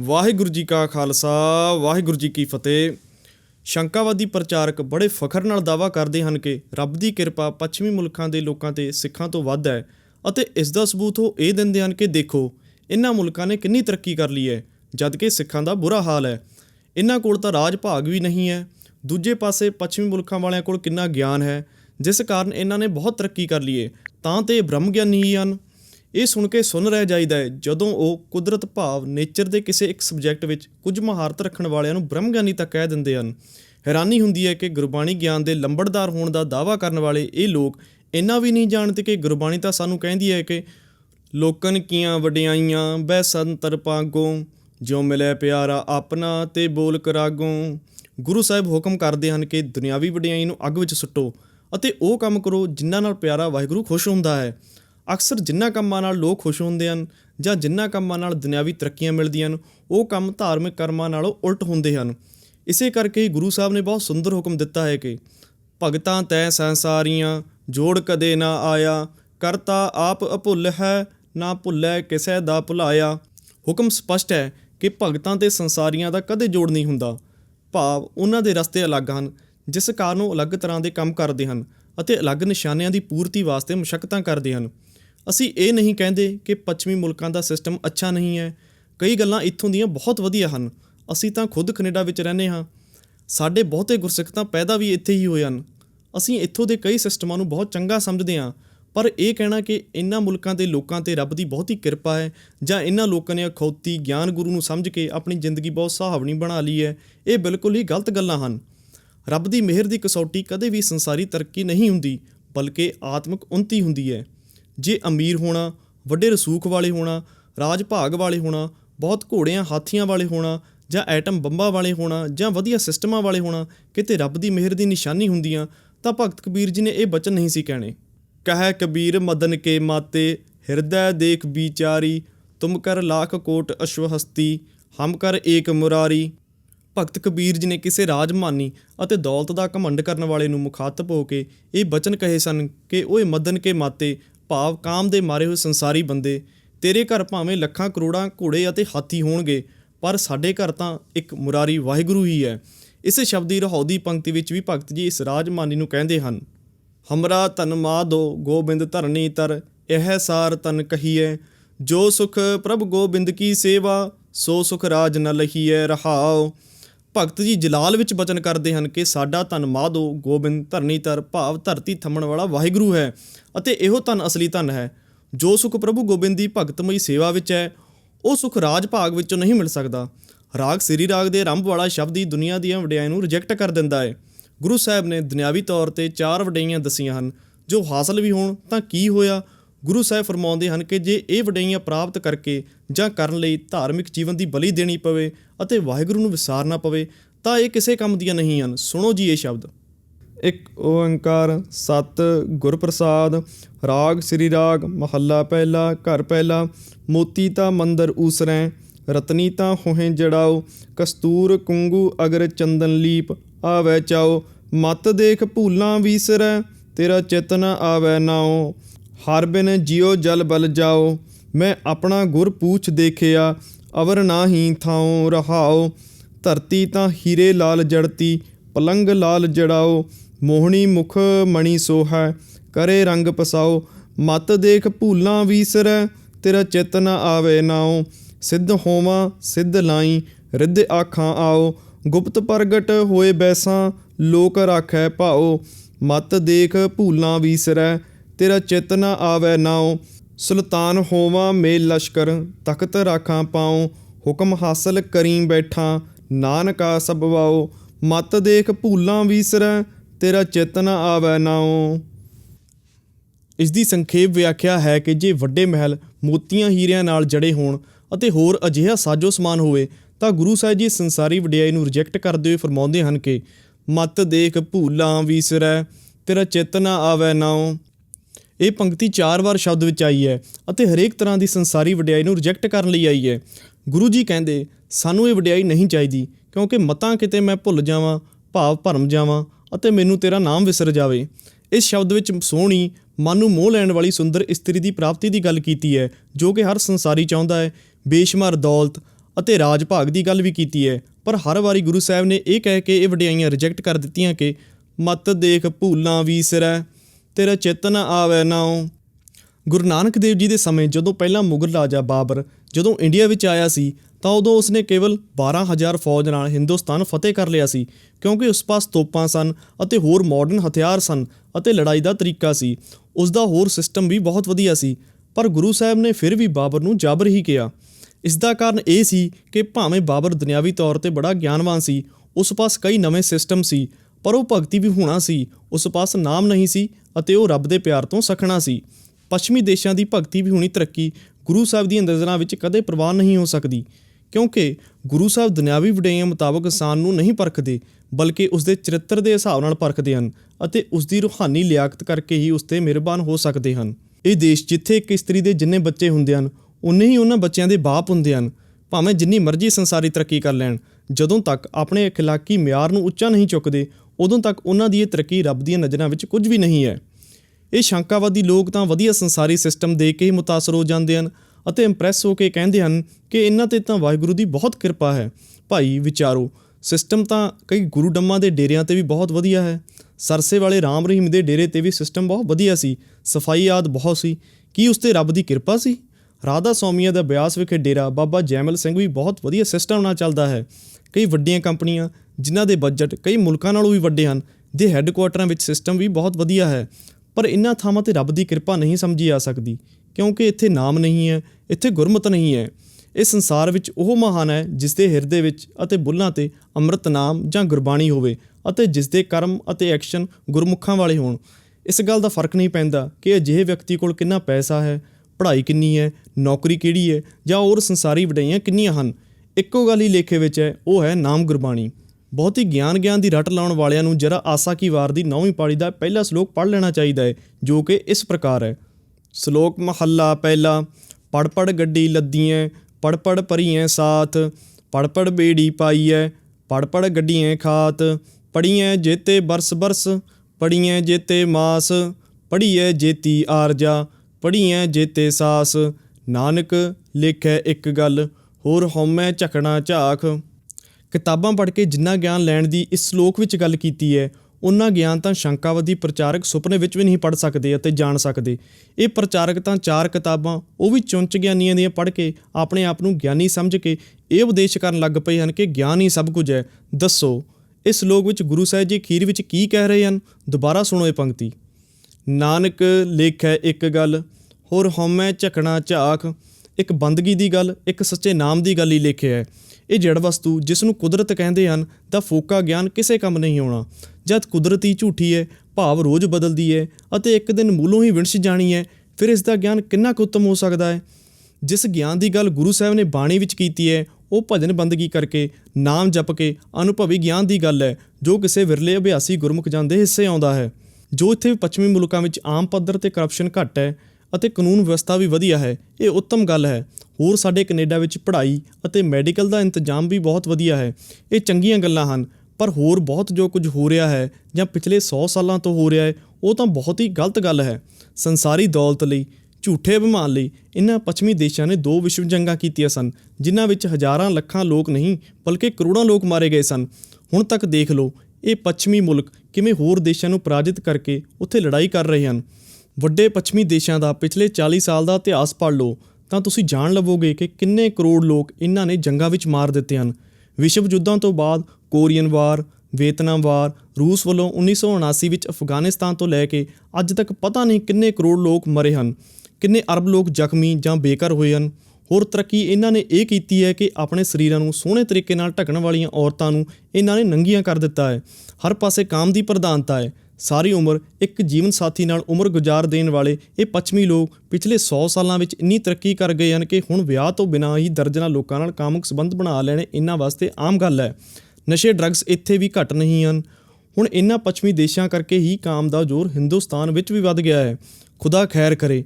ਵਾਹਿਗੁਰੂ ਜੀ ਕਾ ਖਾਲਸਾ, ਵਾਹਿਗੁਰੂ ਜੀ ਕੀ ਫਤਿਹ। ਸ਼ੰਕਾਵਾਦੀ ਪ੍ਰਚਾਰਕ ਬੜੇ ਫਖਰ ਨਾਲ ਦਾਅਵਾ ਕਰਦੇ ਹਨ ਕਿ ਰੱਬ ਦੀ ਕਿਰਪਾ ਪੱਛਮੀ ਮੁਲਕਾਂ ਦੇ ਲੋਕਾਂ ਤੇ ਸਿੱਖਾਂ ਤੋਂ ਵੱਧ ਹੈ ਅਤੇ ਇਸ ਦਾ ਸਬੂਤ ਉਹ ਇਹ ਦਿੰਦੇ ਹਨ ਕਿ ਦੇਖੋ ਇਹਨਾਂ ਮੁਲਕਾਂ ਨੇ ਕਿੰਨੀ ਤਰੱਕੀ ਕਰ ਲਈ ਹੈ, ਜਦਕਿ ਸਿੱਖਾਂ ਦਾ ਬੁਰਾ ਹਾਲ ਹੈ। ਇਹਨਾਂ ਕੋਲ ਤਾਂ ਰਾਜ ਭਾਗ ਵੀ ਨਹੀਂ ਹੈ, ਦੂਜੇ ਪਾਸੇ ਪੱਛਮੀ ਮੁਲਕਾਂ ਵਾਲਿਆਂ ਕੋਲ ਕਿੰਨਾ ਗਿਆਨ ਹੈ, ਜਿਸ ਕਾਰਨ ਇਹਨਾਂ ਨੇ ਬਹੁਤ ਤਰੱਕੀ ਕਰ ਲਈ ਹੈ। ਤਾਂ ਤੇ ਇਹ ਬ੍ਰਹਮ ਗਿਆਨੀ ਹੀ ਹਨ। ਇਹ ਸੁਣ ਕੇ ਸੁਣ ਰਹਿ ਜਾਈਦਾ ਹੈ, ਜਦੋਂ ਉਹ ਕੁਦਰਤ ਭਾਵ ਨੇਚਰ ਦੇ ਕਿਸੇ ਇੱਕ ਸਬਜੈਕਟ ਵਿੱਚ ਕੁਝ ਮਹਾਰਤ ਰੱਖਣ ਵਾਲਿਆਂ ਨੂੰ ਬ੍ਰਹਮ ਗਿਆਨੀ ਤਾਂ ਕਹਿ ਦਿੰਦੇ ਹਨ। ਹੈਰਾਨੀ ਹੁੰਦੀ ਹੈ ਕਿ ਗੁਰਬਾਣੀ ਗਿਆਨ ਦੇ ਲੰਬੜਦਾਰ ਹੋਣ ਦਾ ਦਾਅਵਾ ਕਰਨ ਵਾਲੇ ਇਹ ਲੋਕ ਇੰਨਾ ਵੀ ਨਹੀਂ ਜਾਣਦੇ ਕਿ ਗੁਰਬਾਣੀ ਤਾਂ ਸਾਨੂੰ ਕਹਿੰਦੀ ਹੈ ਕਿ ਲੋਕਨ ਕੀਆਂ ਵਡਿਆਈਆਂ ਬੈ ਸੰਤਰ ਪਾਗੋਂ, ਜਿਉ ਮਿਲੇ ਪਿਆਰਾ ਆਪਣਾ ਤੇ ਬੋਲ ਕਰਾਗੋਂ। ਗੁਰੂ ਸਾਹਿਬ ਹੁਕਮ ਕਰਦੇ ਹਨ ਕਿ ਦੁਨਿਆਵੀ ਵਡਿਆਈ ਨੂੰ ਅੱਗ ਵਿੱਚ ਸੁੱਟੋ ਅਤੇ ਉਹ ਕੰਮ ਕਰੋ ਜਿਨ੍ਹਾਂ ਨਾਲ ਪਿਆਰਾ ਵਾਹਿਗੁਰੂ ਖੁਸ਼ ਹੁੰਦਾ ਹੈ। ਅਕਸਰ ਜਿਨ੍ਹਾਂ ਕੰਮਾਂ ਨਾਲ ਲੋਕ ਖੁਸ਼ ਹੁੰਦੇ ਹਨ ਜਾਂ ਜਿਨ੍ਹਾਂ ਕੰਮਾਂ ਨਾਲ ਦੁਨਿਆਵੀ ਤਰੱਕੀਆਂ ਮਿਲਦੀਆਂ ਹਨ, ਉਹ ਕੰਮ ਧਾਰਮਿਕ ਕਰਮਾਂ ਨਾਲੋਂ ਉਲਟ ਹੁੰਦੇ ਹਨ। ਇਸੇ ਕਰਕੇ ਹੀ ਗੁਰੂ ਸਾਹਿਬ ਨੇ ਬਹੁਤ ਸੁੰਦਰ ਹੁਕਮ ਦਿੱਤਾ ਹੈ ਕਿ ਭਗਤਾਂ ਤੈ ਸੰਸਾਰੀਆਂ, ਜੋੜ ਕਦੇ ਨਾ ਆਇਆ, ਕਰਤਾ ਆਪ ਅਭੁੱਲ ਹੈ, ਨਾ ਭੁੱਲੈ ਕਿਸੇ ਦਾ ਭੁਲਾਇਆ। ਹੁਕਮ ਸਪਸ਼ਟ ਹੈ ਕਿ ਭਗਤਾਂ ਤੇ ਸੰਸਾਰੀਆਂ ਦਾ ਕਦੇ ਜੋੜ ਨਹੀਂ ਹੁੰਦਾ। ਭਾਵ ਉਹਨਾਂ ਦੇ ਰਸਤੇ ਅਲੱਗ ਹਨ, ਜਿਸ ਕਾਰਨ ਉਹ ਅਲੱਗ ਤਰ੍ਹਾਂ ਦੇ ਕੰਮ ਕਰਦੇ ਹਨ ਅਤੇ ਅਲੱਗ ਨਿਸ਼ਾਨਿਆਂ ਦੀ ਪੂਰਤੀ ਵਾਸਤੇ ਮੁਸ਼ਕਲਾਂ ਕਰਦੇ ਹਨ। ਅਸੀਂ ਇਹ ਨਹੀਂ ਕਹਿੰਦੇ ਕਿ ਪੱਛਮੀ ਮੁਲਕਾਂ ਦਾ ਸਿਸਟਮ ਅੱਛਾ ਨਹੀਂ ਹੈ। ਕਈ ਗੱਲਾਂ ਇੱਥੋਂ ਦੀਆਂ ਬਹੁਤ ਵਧੀਆ ਹਨ। ਅਸੀਂ ਤਾਂ ਖੁਦ ਕੈਨੇਡਾ ਵਿੱਚ ਰਹਿੰਦੇ ਹਾਂ। ਸਾਡੇ ਬਹੁਤੇ ਗੁਰਸਿੱਖ ਤਾਂ ਪੈਦਾ ਵੀ ਇੱਥੇ ਹੀ ਹੋਏ ਹਨ। ਅਸੀਂ ਇੱਥੋਂ ਦੇ ਕਈ ਸਿਸਟਮਾਂ ਨੂੰ ਬਹੁਤ ਚੰਗਾ ਸਮਝਦੇ ਹਾਂ। ਪਰ ਇਹ ਕਹਿਣਾ ਕਿ ਇਹਨਾਂ ਮੁਲਕਾਂ ਦੇ ਲੋਕਾਂ ਤੇ ਰੱਬ ਦੀ ਬਹੁਤੀ ਕਿਰਪਾ ਹੈ ਜਾਂ ਇਹਨਾਂ ਲੋਕਾਂ ਨੇ ਅਖੌਤੀ ਗਿਆਨ ਗੁਰੂ ਨੂੰ ਸਮਝ ਕੇ ਆਪਣੀ ਜ਼ਿੰਦਗੀ ਬਹੁਤ ਸੁਹਾਵਣੀ ਬਣਾ ਲਈ ਹੈ, ਇਹ ਬਿਲਕੁਲ ਹੀ ਗਲਤ ਗੱਲਾਂ ਹਨ। ਰੱਬ ਦੀ ਮਿਹਰ ਦੀ ਕਸੌਟੀ ਕਦੇ ਵੀ ਸੰਸਾਰੀ ਤਰੱਕੀ ਨਹੀਂ ਹੁੰਦੀ, ਬਲਕਿ ਆਤਮਿਕ ਉન્નਤੀ ਹੁੰਦੀ ਹੈ। ਜੇ ਅਮੀਰ ਹੋਣਾ, ਵੱਡੇ ਰਸੂਖ ਵਾਲੇ ਹੋਣਾ, ਰਾਜ ਭਾਗ ਵਾਲੇ ਹੋਣਾ, ਬਹੁਤ ਘੋੜਿਆਂ ਹਾਥੀਆਂ ਵਾਲੇ ਹੋਣਾ, ਜਾਂ ਐਟਮ ਬੰਬਾਂ ਵਾਲੇ ਹੋਣਾ, ਜਾਂ ਵਧੀਆ ਸਿਸਟਮਾਂ ਵਾਲੇ ਹੋਣਾ, ਕਿਤੇ ਰੱਬ ਦੀ ਮਿਹਰ ਦੀ ਨਿਸ਼ਾਨੀ ਹੁੰਦੀਆਂ, ਤਾਂ ਭਗਤ ਕਬੀਰ ਜੀ ਨੇ ਇਹ ਬਚਨ ਨਹੀਂ ਸੀ ਕਹਿਣੇ। ਕਹੈ ਕਬੀਰ ਮਦਨ ਕੇ ਮਾਤੇ, ਹਿਰਦੈ ਦੇਖ ਵਿਚਾਰੀ ਤੁਮ ਕਰ ਲੱਖ ਕੋਟ ਅਸ਼ਵਹਸਤੀ, ਹਮ ਕਰ ਏਕ ਮੁਰਾਰੀ। ਭਗਤ ਕਬੀਰ ਜੀ ਨੇ ਕਿਸੇ ਰਾਜਮਾਨੀ ਅਤੇ ਦੌਲਤ ਦਾ ਘਮੰਡ ਕਰਨ ਵਾਲੇ ਨੂੰ ਮੁਖਾਤਬ ਹੋ ਕੇ ਇਹ ਬਚਨ ਕਹੇ ਸਨ ਕਿ ਓਏ ਮਦਨ ਕੇ ਮਾਤੇ ਭਾਵ ਕਾਮ ਦੇ ਮਾਰੇ ਹੋਏ ਸੰਸਾਰੀ ਬੰਦੇ ਤੇਰੇ ਘਰ ਭਾਵੇਂ ਲੱਖਾਂ, ਕਰੋੜਾਂ ਘੋੜੇ ਅਤੇ ਹਾਥੀ ਹੋਣਗੇ, ਪਰ ਸਾਡੇ ਘਰ ਤਾਂ ਇੱਕ ਮੁਰਾਰੀ ਵਾਹਿਗੁਰੂ ਹੀ ਹੈ। ਇਸੇ ਸ਼ਬਦ ਦੀ ਰਹੌਦੀ ਪੰਕਤੀ ਵਿੱਚ ਵੀ ਭਗਤ ਜੀ ਇਸ ਰਾਜਮਾਨੀ ਨੂੰ ਕਹਿੰਦੇ ਹਨ, ਹਮਰਾ ਤਨ ਮਾਦੋ ਗੋਬਿੰਦ ਧਰਨੀ ਤਰ, ਇਹ ਸਾਰ ਤਨ ਕਹੀਏ ਜੋ ਸੁਖ ਪ੍ਰਭ ਗੋਬਿੰਦ ਕੀ ਸੇਵਾ, ਸੋ ਸੁਖ ਰਾਜ ਨ ਲਹੀਏ ਰਹਾਓ ਭਗਤ ਜੀ ਜਲਾਲ ਵਿੱਚ ਬਚਨ ਕਰਦੇ ਹਨ ਕਿ ਸਾਡਾ ਧਨ ਮਾਧੋ ਗੋਬਿੰਦ ਧਰਨੀ ਤਰ ਭਾਵ ਧਰਤੀ ਥੰਮਣ ਵਾਲਾ ਵਾਹਿਗੁਰੂ ਹੈ ਅਤੇ ਇਹੋ ਧਨ ਅਸਲੀ ਧਨ ਹੈ। ਜੋ ਸੁਖ ਪ੍ਰਭੂ ਗੋਬਿੰਦ ਦੀ ਭਗਤਮਈ ਸੇਵਾ ਵਿੱਚ ਹੈ, ਉਹ ਸੁਖ ਰਾਜ ਭਾਗ ਵਿੱਚੋਂ ਨਹੀਂ ਮਿਲ ਸਕਦਾ। ਰਾਗ ਸ੍ਰੀ ਰਾਗ ਦੇ ਆਰੰਭ ਵਾਲਾ ਸ਼ਬਦ ਹੀ ਦੁਨੀਆ ਦੀਆਂ ਵਡਿਆਈਆਂ ਨੂੰ ਰਿਜੈਕਟ ਕਰ ਦਿੰਦਾ ਹੈ। ਗੁਰੂ ਸਾਹਿਬ ਨੇ ਦੁਨਿਆਵੀ ਤੌਰ ਤੇ ਚਾਰ ਵਡਿਆਈਆਂ ਦਸੀਆਂ ਹਨ, ਜੋ ਹਾਸਲ ਵੀ ਹੋਣ ਤਾਂ ਕੀ ਹੋਇਆ ਗੁਰੂ ਸਾਹਿਬ ਫਰਮਾਉਂਦੇ ਹਨ ਕਿ ਜੇ ਇਹ ਵਡਿਆਈਆਂ ਪ੍ਰਾਪਤ ਕਰਕੇ ਜਾਂ ਕਰਨ ਲਈ ਧਾਰਮਿਕ ਜੀਵਨ ਦੀ ਬਲੀ ਦੇਣੀ ਪਵੇ ਅਤੇ ਵਾਹਿਗੁਰੂ ਨੂੰ ਵਿਸਾਰਨਾ ਪਵੇ, ਤਾਂ ਇਹ ਕਿਸੇ ਕੰਮ ਦੀਆਂ ਨਹੀਂ ਹਨ। ਸੁਣੋ ਜੀ ਇਹ ਸ਼ਬਦ। ਇੱਕ ਓੰਕਾਰ, ਸਤ ਗੁਰ ਪ੍ਰਸਾਦ ਰਾਗ ਸ੍ਰੀ ਰਾਗ, ਮਹੱਲਾ ਪਹਿਲਾ, ਘਰ ਪਹਿਲਾ, ਮੋਤੀ ਤਾਂ ਮੰਦਰ ਊਸਰੈ, ਰਤਨੀ ਤਾਂ ਹੋਹੇ ਜੜਾਓ, ਕਸਤੂਰ ਕੁੰਗੂ ਅਗਰ ਚੰਦਨ ਲੀਪ, ਆਵੈ ਚਾਓ, ਮਤ ਦੇਖ ਭੂਲਾਂ ਵੀਸਰੈ ਤੇਰਾ ਚਿਤ ਨ ਆਵੈ ਨਾਓ ਹਰ ਬਿਨ ਜਿਉ ਜਲ ਬਲ ਜਾਓ, ਮੈਂ ਆਪਣਾ ਗੁਰ ਪੂਛ ਦੇਖਿਆ, ਅਵਰ ਨਾਹੀ ਥਾਉ ਰਹਾਓ ਧਰਤੀ ਤਾਂ ਹੀਰੇ ਲਾਲ ਜੜਤੀ, ਪਲੰਗ ਲਾਲ ਜੜਾਓ ਮੋਹਣੀ ਮੁਖ ਮਣੀ ਸੋਹੈ, ਕਰੇ ਰੰਗ ਪਸਾਓ ਮਤ ਦੇਖ ਭੂਲਾਂ ਵੀਸਰੈ, ਤੇਰਾ ਚਿਤ ਨ ਆਵੇ ਨਾਉ। ਸਿੱਧ ਹੋਵਾਂ, ਸਿੱਧ ਲਾਈ, ਰਿੱਧ ਆਖਾਂ ਆਓ ਗੁਪਤ ਪ੍ਰਗਟ ਹੋਏ ਬੈਸਾਂ, ਲੋਕ ਰਾਖੈ ਭਾਓ ਮਤ ਦੇਖ ਭੂਲਾਂ ਵੀਸਰੈ ਤੇਰਾ ਚਿਤ ਨ ਆਵੇ ਨਾਉ, ਸੁਲਤਾਨ ਹੋਵਾਂ ਮੇ ਲਸ਼ਕਰ, ਤਖਤ ਰਾਖਾਂ ਪਾਉ, ਹੁਕਮ ਹਾਸਲ ਕਰੀ ਬੈਠਾ, ਨਾਨਕਾ ਸਬਵਾਓ ਮਤ ਦੇਖ ਭੂਲਾਂ ਵੀਸਰੈ, ਤੇਰਾ ਚਿਤ ਨ ਆਵੈ ਨਾਉ। ਇਸ ਦੀ ਸੰਖੇਪ ਵਿਆਖਿਆ ਹੈ ਕਿ ਜੇ ਵੱਡੇ ਮਹਿਲ ਮੋਤੀਆਂ ਹੀਰਿਆਂ ਨਾਲ ਜੜੇ ਹੋਣ ਅਤੇ ਹੋਰ ਅਜਿਹਾ ਸਾਜੋ ਸਮਾਨ ਹੋਵੇ, ਤਾਂ ਗੁਰੂ ਸਾਹਿਬ ਜੀ ਸੰਸਾਰੀ ਵਡਿਆਈ ਨੂੰ ਰਿਜੈਕਟ ਕਰਦੇ ਹੋਏ ਫਰਮਾਉਂਦੇ ਹਨ ਕਿ, ਮਤ ਦੇਖ ਭੂਲਾਂ ਵੀਸਰੈ, ਤੇਰਾ ਚੇਤਨਾ ਨ ਆਵੈ ਨਾਉ। ਇਹ ਪੰਕਤੀ ਚਾਰ ਵਾਰ ਸ਼ਬਦ ਵਿੱਚ ਆਈ ਹੈ ਅਤੇ ਹਰੇਕ ਤਰ੍ਹਾਂ ਦੀ ਸੰਸਾਰੀ ਵਡਿਆਈ ਨੂੰ ਰਿਜੈਕਟ ਕਰਨ ਲਈ ਆਈ ਹੈ। ਗੁਰੂ ਜੀ ਕਹਿੰਦੇ, ਸਾਨੂੰ ਇਹ ਵਡਿਆਈ ਨਹੀਂ ਚਾਹੀਦੀ, ਕਿਉਂਕਿ ਮਤਾਂ ਕਿਤੇ ਮੈਂ ਭੁੱਲ ਜਾਵਾਂ, ਭਾਵ ਭਰਮ ਜਾਵਾਂ ਅਤੇ ਮੈਨੂੰ ਤੇਰਾ ਨਾਮ ਵਿਸਰ ਜਾਵੇ। ਇਸ ਸ਼ਬਦ ਵਿੱਚ ਸੋਹਣੀ, ਮਨ ਨੂੰ ਮੋਹ ਲੈਣ ਵਾਲੀ ਸੁੰਦਰ ਇਸਤਰੀ ਦੀ ਪ੍ਰਾਪਤੀ ਦੀ ਗੱਲ ਕੀਤੀ ਹੈ, ਜੋ ਕਿ ਹਰ ਸੰਸਾਰੀ ਚਾਹੁੰਦਾ ਹੈ। ਬੇਸ਼ਮਾਰ ਦੌਲਤ ਅਤੇ ਰਾਜ ਭਾਗ ਦੀ ਗੱਲ ਵੀ ਕੀਤੀ ਹੈ। ਪਰ ਹਰ ਵਾਰੀ ਗੁਰੂ ਸਾਹਿਬ ਨੇ ਇਹ ਕਹਿ ਕੇ ਇਹ ਵਡਿਆਈਆਂ ਰਿਜੈਕਟ ਕਰ ਦਿੱਤੀਆਂ ਕਿ, ਮਤ ਦੇਖ ਭੂਲਾਂ ਵੀਸਰੈ ਤੇਰਾ ਚੇਤਨ ਆਵੇ ਨਾਉ ਗੁਰੂ ਨਾਨਕ ਦੇਵ ਜੀ ਦੇ ਸਮੇਂ ਜਦੋਂ ਪਹਿਲਾ ਮੁਗਲ ਰਾਜਾ ਬਾਬਰ ਜਦੋਂ ਇੰਡੀਆ ਵਿੱਚ ਆਇਆ ਸੀ, ਤਾਂ ਉਦੋਂ ਉਸਨੇ ਕੇਵਲ 12000 ਫੌਜ ਨਾਲ ਹਿੰਦੁਸਤਾਨ ਫਤਿਹ ਕਰ ਲਿਆ ਸੀ, ਕਿਉਂਕਿ ਉਸ ਪਾਸ ਤੋਪਾਂ ਸਨ ਅਤੇ ਹੋਰ ਮਾਡਰਨ ਹਥਿਆਰ ਸਨ ਅਤੇ ਲੜਾਈ ਦਾ ਤਰੀਕਾ ਸੀ। ਉਸ ਦਾ ਹੋਰ ਸਿਸਟਮ ਵੀ ਬਹੁਤ ਵਧੀਆ ਸੀ, ਪਰ ਗੁਰੂ ਸਾਹਿਬ ਨੇ ਫਿਰ ਵੀ ਬਾਬਰ ਨੂੰ ਜਾਬਰ ਹੀ ਕਿਹਾ। ਇਸ ਦਾ ਕਾਰਨ ਇਹ ਸੀ ਕਿ ਭਾਵੇਂ ਬਾਬਰ ਦੁਨਿਆਵੀ ਤੌਰ ਤੇ ਬੜਾ ਗਿਆਨਵਾਨ ਸੀ, ਉਸ ਪਾਸ ਕਈ ਨਵੇਂ ਸਿਸਟਮ ਸੀ ਪਰ ਉਹ ਭਗਤੀ ਵੀ ਹੋਣਾ ਸੀ ਉਸ ਪਾਸ ਨਾਮ ਨਹੀਂ ਸੀ ਅਤੇ ਉਹ ਰੱਬ ਦੇ ਪਿਆਰ ਤੋਂ ਸਖਣਾ ਸੀ ਪੱਛਮੀ ਦੇਸ਼ਾਂ ਦੀ ਭਗਤੀ ਵੀ ਹੋਣੀ ਤਰੱਕੀ ਗੁਰੂ ਸਾਹਿਬ ਦੀਆਂ ਨਜ਼ਰਾਂ ਵਿੱਚ ਕਦੇ ਪ੍ਰਵਾਨ ਨਹੀਂ ਹੋ ਸਕਦੀ ਕਿਉਂਕਿ ਗੁਰੂ ਸਾਹਿਬ ਦੁਨਿਆਵੀ ਵਡਿਆਈਆਂ ਮੁਤਾਬਕ ਇਨਸਾਨ ਨੂੰ ਨਹੀਂ ਪਰਖਦੇ ਬਲਕਿ ਉਸ ਦੇ ਚਰਿੱਤਰ ਦੇ ਹਿਸਾਬ ਨਾਲ ਪਰਖਦੇ ਹਨ ਅਤੇ ਉਸ ਦੀ ਰੂਹਾਨੀ ਲਿਆਕਤ ਕਰਕੇ ਹੀ ਉਸ ਤੇ ਮਿਹਰਬਾਨ ਹੋ ਸਕਦੇ ਹਨ ਇਹ ਦੇਸ਼ ਜਿੱਥੇ ਇੱਕ ਇਸਤਰੀ ਦੇ ਜਿੰਨੇ ਬੱਚੇ ਹੁੰਦੇ ਹਨ ਉਨੇ ਹੀ ਉਹਨਾਂ ਬੱਚਿਆਂ ਦੇ ਬਾਪ ਹੁੰਦੇ ਹਨ ਭਾਵੇਂ ਜਿੰਨੀ ਮਰਜ਼ੀ ਸੰਸਾਰੀ ਤਰੱਕੀ ਕਰ ਲੈਣ ਜਦੋਂ ਤੱਕ ਆਪਣੇ اخلاقی ਮਿਆਰ ਨੂੰ ਉੱਚਾ ਨਹੀਂ ਚੁੱਕਦੇ ਉਦੋਂ ਤੱਕ ਉਹਨਾਂ ਦੀ ਇਹ ਤਰੱਕੀ ਰੱਬ ਦੀਆਂ ਨਜ਼ਰਾਂ ਵਿੱਚ ਕੁਝ ਵੀ ਨਹੀਂ ਹੈ। ਇਹ ਸ਼ੰਕਾਵਾਦੀ ਲੋਕ ਤਾਂ ਵਧੀਆ ਸੰਸਾਰੀ ਸਿਸਟਮ ਦੇ ਕੇ ਹੀ ਮੁਤਾਸਰ ਹੋ ਜਾਂਦੇ ਹਨ ਅਤੇ ਇੰਪ੍ਰੈਸ ਹੋ ਕੇ ਕਹਿੰਦੇ ਹਨ ਕਿ ਇਹਨਾਂ ਤੇ ਤਾਂ ਵਾਹਿਗੁਰੂ ਦੀ ਬਹੁਤ ਕਿਰਪਾ ਹੈ। ਭਾਈ, ਵਿਚਾਰੋ, ਸਿਸਟਮ ਤਾਂ ਕਈ ਗੁਰੂ ਡੰਮਾਂ ਦੇ ਡੇਰਿਆਂ ਤੇ ਵੀ ਬਹੁਤ ਵਧੀਆ ਹੈ। ਸਰਸੇ ਵਾਲੇ ਰਾਮ ਰਹੀਮ ਦੇ ਡੇਰੇ ਤੇ ਵੀ ਸਿਸਟਮ ਬਹੁਤ ਵਧੀਆ ਸੀ। ਸਫ਼ਾਈ ਆਦ ਬਹੁਤ ਸੀ। ਕੀ ਉਸ ਤੇ ਰੱਬ ਦੀ ਕਿਰਪਾ ਸੀ? ਰਾਧਾ ਸੌਮੀਆ ਦਾ ਬਿਆਸ ਵਿਖੇ ਡੇਰਾ ਬਾਬਾ ਜੈਮਲ ਸਿੰਘ ਵੀ ਬਹੁਤ ਵਧੀਆ ਸਿਸਟਮ ਨਾਲ ਚੱਲਦਾ ਹੈ। ਕਈ ਵੱਡੀਆਂ ਕੰਪਨੀਆਂ ਜਿਨ੍ਹਾਂ ਦੇ ਬਜਟ ਕਈ ਮੁਲਕਾਂ ਨਾਲੋਂ ਵੀ ਵੱਡੇ ਹਨ, ਦੇ ਹੈੱਡਕੁਆਟਰਾਂ ਵਿੱਚ ਸਿਸਟਮ ਵੀ ਬਹੁਤ ਵਧੀਆ ਹੈ। ਪਰ ਇਨ੍ਹਾਂ ਥਾਵਾਂ ਤੇ ਰੱਬ ਦੀ ਕਿਰਪਾ ਨਹੀਂ ਸਮਝੀ ਜਾ ਸਕਦੀ, ਕਿਉਂਕਿ ਇੱਥੇ ਨਾਮ ਨਹੀਂ ਹੈ, ਇੱਥੇ ਗੁਰਮਤ ਨਹੀਂ ਹੈ। ਇਹ ਸੰਸਾਰ ਵਿੱਚ ਉਹ ਮਹਾਨ ਹੈ ਜਿਸ ਦੇ ਹਿਰਦੇ ਵਿੱਚ ਅਤੇ ਬੁੱਲਾਂ ਤੇ ਅੰਮ੍ਰਿਤ ਨਾਮ ਜਾਂ ਗੁਰਬਾਣੀ ਹੋਵੇ ਅਤੇ ਜਿਸ ਦੇ ਕਰਮ ਅਤੇ ਐਕਸ਼ਨ ਗੁਰਮੁਖਾਂ ਵਾਲੇ ਹੋਣ। ਇਸ ਗੱਲ ਦਾ ਫ਼ਰਕ ਨਹੀਂ ਪੈਂਦਾ ਕਿ ਅਜਿਹੇ ਵਿਅਕਤੀ ਕੋਲ ਕਿੰਨਾ ਪੈਸਾ ਹੈ, ਪੜ੍ਹਾਈ ਕਿੰਨੀ ਹੈ, ਨੌਕਰੀ ਕਿਹੜੀ ਹੈ ਜਾਂ ਹੋਰ ਸੰਸਾਰੀ ਵਡਾਈਆਂ ਕਿੰਨੀਆਂ ਹਨ। ਇੱਕੋ ਗੱਲ ਹੀ ਲੇਖੇ ਵਿੱਚ ਹੈ, ਉਹ ਹੈ ਨਾਮ ਗੁਰਬਾਣੀ। ਬਹੁਤ ਹੀ ਗਿਆਨ ਗਿਆਨ ਦੀ ਰੱਟ ਲਾਉਣ ਵਾਲਿਆਂ ਨੂੰ ਜਰਾ ਆਸਾ ਕੀ ਵਾਰ ਦੀ ਨੌਵੀਂ ਪਾੜੀ ਦਾ ਪਹਿਲਾ ਸ਼ਲੋਕ ਪੜ੍ਹ ਲੈਣਾ ਚਾਹੀਦਾ ਹੈ, ਜੋ ਕਿ ਇਸ ਪ੍ਰਕਾਰ ਹੈ। ਸ਼ਲੋਕ ਮਹੱਲਾ ਪਹਿਲਾ ਪੜ ਪੜ ਗੱਡੀ ਲੱਦੀਐ ਪੜ ਪੜ ਭਰੀਐ ਸਾਥ ਪੜ ਪੜ ਬੇੜੀ ਪਾਈਐ ਪੜ ਪੜ ਗੱਡੀਐ ਖਾਤ ਪੜੀਐ ਜੇਤੇ ਬਰਸ ਬਰਸ ਪੜੀਐ ਜੇਤੇ ਮਾਸ ਪੜੀਐ ਜੇਤੀ ਆਰਜਾ ਪੜੀਐ ਜੇਤੇ ਸਾਸ, ਨਾਨਕ ਲਿਖੈ ਇੱਕ ਗੱਲ, ਹੋਰ ਹਉਮੈ ਝਕਣਾ ਝਾਖ। ਕਿਤਾਬਾਂ ਪੜ੍ਹ ਕੇ ਜਿੰਨਾ ਗਿਆਨ ਲੈਣ ਦੀ ਇਸ ਸ਼ਲੋਕ ਵਿੱਚ ਗੱਲ ਕੀਤੀ ਹੈ ਉਹਨਾਂ ਗਿਆਨ ਤਾਂ ਸ਼ੰਕਾਵਾਦੀ ਪ੍ਰਚਾਰਕ ਸੁਪਨੇ ਵਿੱਚ ਵੀ ਨਹੀਂ ਪੜ੍ਹ ਸਕਦੇ ਅਤੇ ਜਾਣ ਸਕਦੇ। ਇਹ ਪ੍ਰਚਾਰਕ ਤਾਂ ਚਾਰ ਕਿਤਾਬਾਂ, ਉਹ ਵੀ ਚੁੰਚ ਗਿਆਨੀਆਂ ਦੀਆਂ ਪੜ੍ਹ ਕੇ ਆਪਣੇ ਆਪ ਨੂੰ ਗਿਆਨੀ ਸਮਝ ਕੇ ਇਹ ਉਪਦੇਸ਼ ਕਰਨ ਲੱਗ ਪਏ ਹਨ ਕਿ ਗਿਆਨ ਹੀ ਸਭ ਕੁਝ ਹੈ। ਦੱਸੋ, ਇਸ ਸ਼ਲੋਕ ਵਿੱਚ ਗੁਰੂ ਸਾਹਿਬ ਜੀ ਖੀਰ ਵਿੱਚ ਕੀ ਕਹਿ ਰਹੇ ਹਨ? ਦੁਬਾਰਾ ਸੁਣੋ ਇਹ ਪੰਕਤੀ। ਨਾਨਕ ਲੇਖ ਹੈ ਇੱਕ ਗੱਲ, ਹੋਰ ਹਉਮੈ ਝਕਣਾ ਝਾਕ ਇੱਕ ਬੰਦਗੀ ਦੀ ਗੱਲ, ਇੱਕ ਸੱਚੇ ਨਾਮ ਦੀ ਗੱਲ ਹੀ ਲਿਖਿਆ ਹੈ। ਇਹ ਜੜ ਵਸਤੂ ਜਿਸ ਨੂੰ ਕੁਦਰਤ ਕਹਿੰਦੇ ਹਨ, ਦਾ ਫੋਕਾ ਗਿਆਨ ਕਿਸੇ ਕੰਮ ਨਹੀਂ ਆਉਣਾ। ਜਦ ਕੁਦਰਤੀ ਝੂਠੀ ਹੈ, ਭਾਵ ਰੋਜ਼ ਬਦਲਦੀ ਹੈ ਅਤੇ ਇੱਕ ਦਿਨ ਮੂਲੋਂ ਹੀ ਵਿਣਸ ਜਾਣੀ ਹੈ, ਫਿਰ ਇਸ ਦਾ ਗਿਆਨ ਕਿੰਨਾ ਕੁ ਉੱਤਮ ਹੋ ਸਕਦਾ ਹੈ? ਜਿਸ ਗਿਆਨ ਦੀ ਗੱਲ ਗੁਰੂ ਸਾਹਿਬ ਨੇ ਬਾਣੀ ਵਿੱਚ ਕੀਤੀ ਹੈ, ਉਹ ਭਜਨ ਬੰਦਗੀ ਕਰਕੇ ਨਾਮ ਜਪ ਕੇ ਅਨੁਭਵੀ ਗਿਆਨ ਦੀ ਗੱਲ ਹੈ, ਜੋ ਕਿਸੇ ਵਿਰਲੇ ਅਭਿਆਸੀ ਗੁਰਮੁਖ ਜਨ ਦੇ ਹਿੱਸੇ ਆਉਂਦਾ ਹੈ। ਜੋ ਇੱਥੇ ਪੱਛਮੀ ਮੁਲਕਾਂ ਵਿੱਚ ਆਮ ਪੱਧਰ ਤੇ ਕਰਪਸ਼ਨ ਘੱਟ ਹੈ ਅਤੇ ਕਾਨੂੰਨ ਵਿਵਸਥਾ ਵੀ ਵਧੀਆ ਹੈ, ਇਹ ਉੱਤਮ ਗੱਲ ਹੈ। ਹੋਰ ਸਾਡੇ ਕੈਨੇਡਾ ਵਿੱਚ ਪੜ੍ਹਾਈ ਅਤੇ ਮੈਡੀਕਲ ਦਾ ਇੰਤਜ਼ਾਮ ਵੀ ਬਹੁਤ ਵਧੀਆ ਹੈ। ਇਹ ਚੰਗੀਆਂ ਗੱਲਾਂ ਹਨ, ਪਰ ਹੋਰ ਬਹੁਤ ਜੋ ਕੁਝ ਹੋ ਰਿਹਾ ਹੈ ਜਾਂ ਪਿਛਲੇ 100 ਸਾਲਾਂ ਤੋਂ ਹੋ ਰਿਹਾ ਹੈ, ਉਹ ਤਾਂ ਬਹੁਤ ਹੀ ਗਲਤ ਗੱਲ ਹੈ। ਸੰਸਾਰੀ ਦੌਲਤ ਲਈ, ਝੂਠੇ ਅਭਿਮਾਨ ਲਈ ਇਹਨਾਂ ਪੱਛਮੀ ਦੇਸ਼ਾਂ ਨੇ ਦੋ ਵਿਸ਼ਵ ਜੰਗਾਂ ਕੀਤੀਆਂ ਸਨ, ਜਿਨ੍ਹਾਂ ਵਿੱਚ ਹਜ਼ਾਰਾਂ ਲੱਖਾਂ ਲੋਕ ਨਹੀਂ, ਬਲਕਿ ਕਰੋੜਾਂ ਲੋਕ ਮਾਰੇ ਗਏ ਸਨ। ਹੁਣ ਤੱਕ ਦੇਖ ਲਓ, ਇਹ ਪੱਛਮੀ ਮੁਲਕ ਕਿਵੇਂ ਹੋਰ ਦੇਸ਼ਾਂ ਨੂੰ ਪਰਾਜਿਤ ਕਰਕੇ ਉੱਥੇ ਲੜਾਈ ਕਰ ਰਹੇ ਹਨ। ਵੱਡੇ ਪੱਛਮੀ ਦੇਸ਼ਾਂ ਦਾ ਪਿਛਲੇ 40 ਸਾਲ ਦਾ ਇਤਿਹਾਸ ਪੜ੍ਹ ਲਓ, ਤਾਂ ਤੁਸੀਂ ਜਾਣ ਲਵੋਗੇ ਕਿ ਕਿੰਨੇ ਕਰੋੜ ਲੋਕ ਇਹਨਾਂ ਨੇ ਜੰਗਾਂ ਵਿੱਚ ਮਾਰ ਦਿੱਤੇ ਹਨ। ਵਿਸ਼ਵ ਯੁੱਧਾਂ ਤੋਂ ਬਾਅਦ ਕੋਰੀਅਨ ਵਾਰ, ਵੀਅਤਨਾਮ ਵਾਰ, ਰੂਸ ਵੱਲੋਂ 1979 ਵਿੱਚ ਅਫਗਾਨਿਸਤਾਨ ਤੋਂ ਲੈ ਕੇ ਅੱਜ ਤੱਕ ਪਤਾ ਨਹੀਂ ਕਿੰਨੇ ਕਰੋੜ ਲੋਕ ਮਰੇ ਹਨ, ਕਿੰਨੇ ਅਰਬ ਲੋਕ ਜ਼ਖਮੀ ਜਾਂ ਬੇਘਰ ਹੋਏ ਹਨ। ਹੋਰ ਤਰੱਕੀ ਇਹਨਾਂ ਨੇ ਇਹ ਕੀਤੀ ਹੈ ਕਿ ਆਪਣੇ ਸਰੀਰਾਂ ਨੂੰ ਸੋਹਣੇ ਤਰੀਕੇ ਨਾਲ ਢੱਕਣ ਵਾਲੀਆਂ ਔਰਤਾਂ ਨੂੰ ਇਹਨਾਂ ਨੇ ਨੰਗੀਆਂ ਕਰ ਦਿੱਤਾ ਹੈ। ਹਰ ਪਾਸੇ ਕਾਮ ਦੀ ਪ੍ਰਧਾਨਤਾ ਹੈ। ਸਾਰੀ ਉਮਰ ਇੱਕ ਜੀਵਨ ਸਾਥੀ ਨਾਲ ਉਮਰ ਗੁਜ਼ਾਰ ਦੇਣ ਵਾਲੇ ਇਹ ਪੱਛਮੀ ਲੋਕ ਪਿਛਲੇ 100 ਸਾਲਾਂ ਵਿੱਚ ਇੰਨੀ ਤਰੱਕੀ ਕਰ ਗਏ ਹਨ ਕਿ ਹੁਣ ਵਿਆਹ ਤੋਂ ਬਿਨਾਂ ਹੀ ਦਰਜਨਾਂ ਲੋਕਾਂ ਨਾਲ ਕਾਮੁਕ ਸੰਬੰਧ ਬਣਾ ਲੈਣੇ ਇਹਨਾਂ ਵਾਸਤੇ ਆਮ ਗੱਲ ਹੈ। ਨਸ਼ੇ, ਡਰੱਗਸ ਇੱਥੇ ਵੀ ਘੱਟ ਨਹੀਂ ਹਨ। ਹੁਣ ਇਹਨਾਂ ਪੱਛਮੀ ਦੇਸ਼ਾਂ ਕਰਕੇ ਹੀ ਕਾਮ ਦਾ ਜ਼ੋਰ ਹਿੰਦੁਸਤਾਨ ਵਿੱਚ ਵੀ ਵੱਧ ਗਿਆ ਹੈ। ਖੁਦਾ ਖੈਰ ਕਰੇ,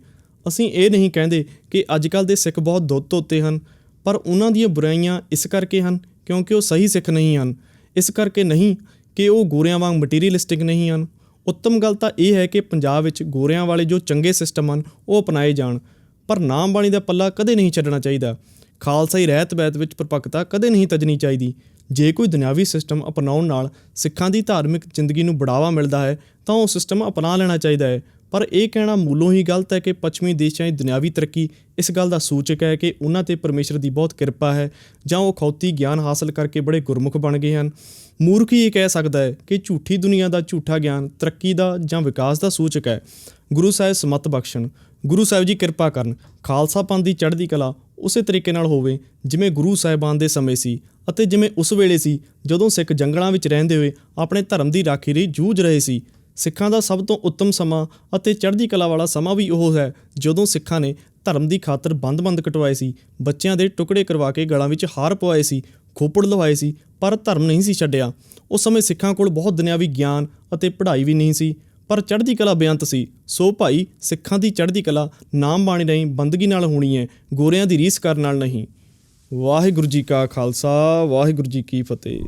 ਅਸੀਂ ਇਹ ਨਹੀਂ ਕਹਿੰਦੇ ਕਿ ਅੱਜਕੱਲ ਦੇ ਸਿੱਖ ਬਹੁਤ ਦੁੱਧ ਧੋਤੇ ਹਨ, ਪਰ ਉਹਨਾਂ ਦੀਆਂ ਬੁਰਾਈਆਂ ਇਸ ਕਰਕੇ ਹਨ ਕਿਉਂਕਿ ਉਹ ਸਹੀ ਸਿੱਖ ਨਹੀਂ ਹਨ। ਇਸ ਕਰਕੇ ਨਹੀਂ ਕਿ ਉਹ ਗੋਰਿਆਂ ਵਾਂਗ ਮਟੀਰੀਅਲਿਸਟਿਕ ਨਹੀਂ ਹਨ। ਉੱਤਮ ਗੱਲ ਤਾਂ ਇਹ ਹੈ ਕਿ ਪੰਜਾਬ ਵਿੱਚ ਗੋਰਿਆਂ ਵਾਲੇ ਜੋ ਚੰਗੇ ਸਿਸਟਮ ਹਨ, ਉਹ ਅਪਣਾਏ ਜਾਣ। ਪਰ ਨਾਮ ਬਾਣੀ ਦਾ ਪੱਲਾ ਕਦੇ ਨਹੀਂ ਛੱਡਣਾ ਚਾਹੀਦਾ। ਖਾਲਸਾਈ ਰਹਿਤ ਬੈਤ ਵਿੱਚ ਪਰਪੱਕਤਾ ਕਦੇ ਨਹੀਂ ਤਜਣੀ ਚਾਹੀਦੀ। ਜੇ ਕੋਈ ਦੁਨਿਆਵੀ ਸਿਸਟਮ ਅਪਣਾਉਣ ਨਾਲ ਸਿੱਖਾਂ ਦੀ ਧਾਰਮਿਕ ਜ਼ਿੰਦਗੀ ਨੂੰ ਬੜਾਵਾ ਮਿਲਦਾ ਹੈ, ਤਾਂ ਉਹ ਸਿਸਟਮ ਅਪਣਾ ਲੈਣਾ ਚਾਹੀਦਾ ਹੈ। ਪਰ ਇਹ ਕਹਿਣਾ ਮੂਲੋਂ ਹੀ ਗਲਤ ਹੈ ਕਿ ਪੱਛਮੀ ਦੇਸ਼ਾਂ ਦੀ ਦੁਨਿਆਵੀ ਤਰੱਕੀ ਇਸ ਗੱਲ ਦਾ ਸੂਚਕ ਹੈ ਕਿ ਉਹਨਾਂ ਤੇ ਪਰਮੇਸ਼ਰ ਦੀ ਬਹੁਤ ਕਿਰਪਾ ਹੈ, ਜਾਂ ਉਹ ਖੌਤੀ ਗਿਆਨ ਹਾਸਲ ਕਰਕੇ ਬੜੇ ਗੁਰਮੁਖ ਬਣ ਗਏ ਹਨ। ਮੂਰਖ ਹੀ ਇਹ ਕਹਿ ਸਕਦਾ ਹੈ ਕਿ ਝੂਠੀ ਦੁਨੀਆ ਦਾ ਝੂਠਾ ਗਿਆਨ ਤਰੱਕੀ ਦਾ ਜਾਂ ਵਿਕਾਸ ਦਾ ਸੂਚਕ ਹੈ। ਗੁਰੂ ਸਾਹਿਬ ਸਮਤ ਬਖਸ਼ਣ। ਗੁਰੂ ਸਾਹਿਬ ਜੀ ਕਿਰਪਾ ਕਰਨ, ਖਾਲਸਾ ਪੰਥ ਦੀ ਚੜ੍ਹਦੀ ਕਲਾ ਉਸੇ ਤਰੀਕੇ ਨਾਲ ਹੋਵੇ ਜਿਵੇਂ ਗੁਰੂ ਸਾਹਿਬਾਨ ਦੇ ਸਮੇਂ ਸੀ ਅਤੇ ਜਿਵੇਂ ਉਸ ਵੇਲੇ ਸੀ ਜਦੋਂ ਸਿੱਖ ਜੰਗਲਾਂ ਵਿੱਚ ਰਹਿੰਦੇ ਹੋਏ ਆਪਣੇ ਧਰਮ ਦੀ ਰਾਖੀ ਲਈ ਜੂਝ ਰਹੇ ਸੀ। ਸਿੱਖਾਂ ਦਾ ਸਭ ਤੋਂ ਉੱਤਮ ਸਮਾਂ ਅਤੇ ਚੜ੍ਹਦੀ ਕਲਾ ਵਾਲਾ ਸਮਾਂ ਵੀ ਉਹ ਹੈ ਜਦੋਂ ਸਿੱਖਾਂ ਨੇ ਧਰਮ ਦੀ ਖਾਤਰ ਬੰਦ-ਬੰਦ ਕਟਵਾਏ ਸੀ, ਬੱਚਿਆਂ ਦੇ ਟੁਕੜੇ ਕਰਵਾ ਕੇ ਗਲਾਂ ਵਿੱਚ ਹਾਰ ਪਵਾਏ ਸੀ, ਖੋਪੜ ਲਵਾਏ ਸੀ, ਪਰ ਧਰਮ ਨਹੀਂ ਸੀ ਛੱਡਿਆ। ਉਸ ਸਮੇਂ ਸਿੱਖਾਂ ਕੋਲ ਬਹੁਤ ਦੁਨਿਆਵੀ ਗਿਆਨ ਅਤੇ ਪੜ੍ਹਾਈ ਵੀ ਨਹੀਂ ਸੀ। ਪਰ ਚੜ੍ਹਦੀ ਕਲਾ ਬੇਅੰਤ ਸੀ। ਸੋ ਭਾਈ, ਸਿੱਖਾਂ ਦੀ ਚੜ੍ਹਦੀ ਕਲਾ ਨਾਮ ਬਾਣੀ ਨਹੀਂ ਬੰਦਗੀ ਨਾਲ ਹੋਣੀ ਹੈ ਗੋਰਿਆਂ ਦੀ ਰੀਸ ਕਰਨ ਨਾਲ ਨਹੀਂ। ਵਾਹਿਗੁਰੂ ਜੀ ਕਾ ਖਾਲਸਾ, ਵਾਹਿਗੁਰੂ ਜੀ ਕੀ ਫਤਿਹ।